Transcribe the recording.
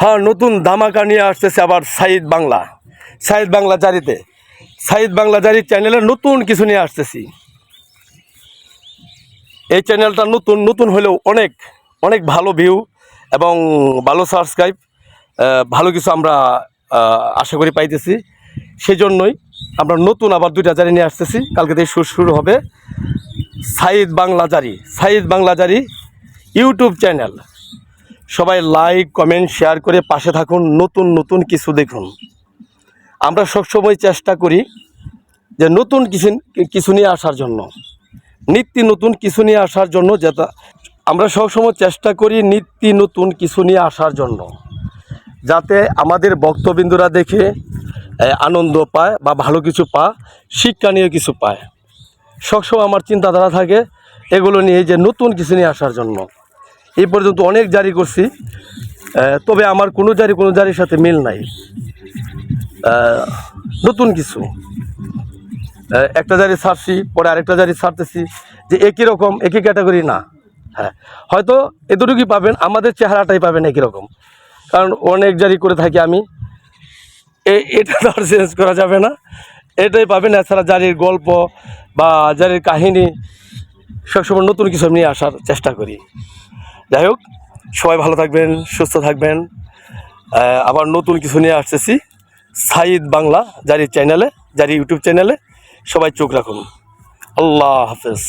হ্যাঁ নতুন ধামাকা নিয়ে আসতেছে আবার সাইদ বাংলা। সাইদ বাংলা জারিতে। সাইদ বাংলা জারি চ্যানেলে নতুন কিছু নিয়ে আসতেছি। এই চ্যানেলটা নতুন নতুন হলেও অনেক অনেক ভালো ভিউ এবং ভালো সাবস্ক্রাইব ভালো কিছু আমরা আশা করি পাইতেছি। সেই জন্যই আমরা নতুন আবার দুইটা জারি নিয়ে আসতেছি। কালকে থেকে শুরু শুরু হবে সাইদ বাংলা জারি। সাইদ বাংলা জারি ইউটিউব চ্যানেল সবাই লাইক কমেন্ট শেয়ার করে পাশে থাকুন, নতুন নতুন কিছু দেখুন। আমরা সবসময় চেষ্টা করি যে নতুন কিছু কিছু নিয়ে আসার জন্য। নিত্য নতুন কিছু নিয়ে আসার জন্য যেটা আমরা সবসময় চেষ্টা করি নিত্য নতুন কিছু নিয়ে আসার জন্য। যাতে আমাদের বক্তবিন্দুরা দেখে আনন্দ পায় বা ভালো কিছু পা শিক্ষণীয় কিছু পায়। সবসময় আমার চিন্তাধারা থাকে এগুলো নিয়ে যে নতুন কিছু নিয়ে আসার জন্য। এই পর্যন্ত অনেক জারি করছি। তবে আমার কোনো জারি, কোনো জারির সাথে মিল নাই। নতুন কিছু। একটা জারি ছাড়ছি, পরে আরেকটা জারি ছাড়তেছি, যে একই রকম, একই ক্যাটাগরি না। হ্যাঁ হয়তো এতটুকুই পাবেন, আমাদের চেহারাটাই পাবেন একই রকম। কারণ অনেক জারি করে থাকি আমি। এটা তো আর চেঞ্জ করা যাবে না। এটাই পাবেন, এছাড়া জারির গল্প বা জারির কাহিনী, সবসময় নতুন কিছু নিয়ে আসার চেষ্টা করি। যাই হোক, সবাই ভালো থাকবেন, সুস্থ থাকবেন। আবার নতুন কিছু নিয়ে আসতেছি। সাইদ বাংলা যারি চ্যানেলে যারি ইউটিউব চ্যানেলে সবাই চোখ রাখুন। আল্লাহ হাফেজ।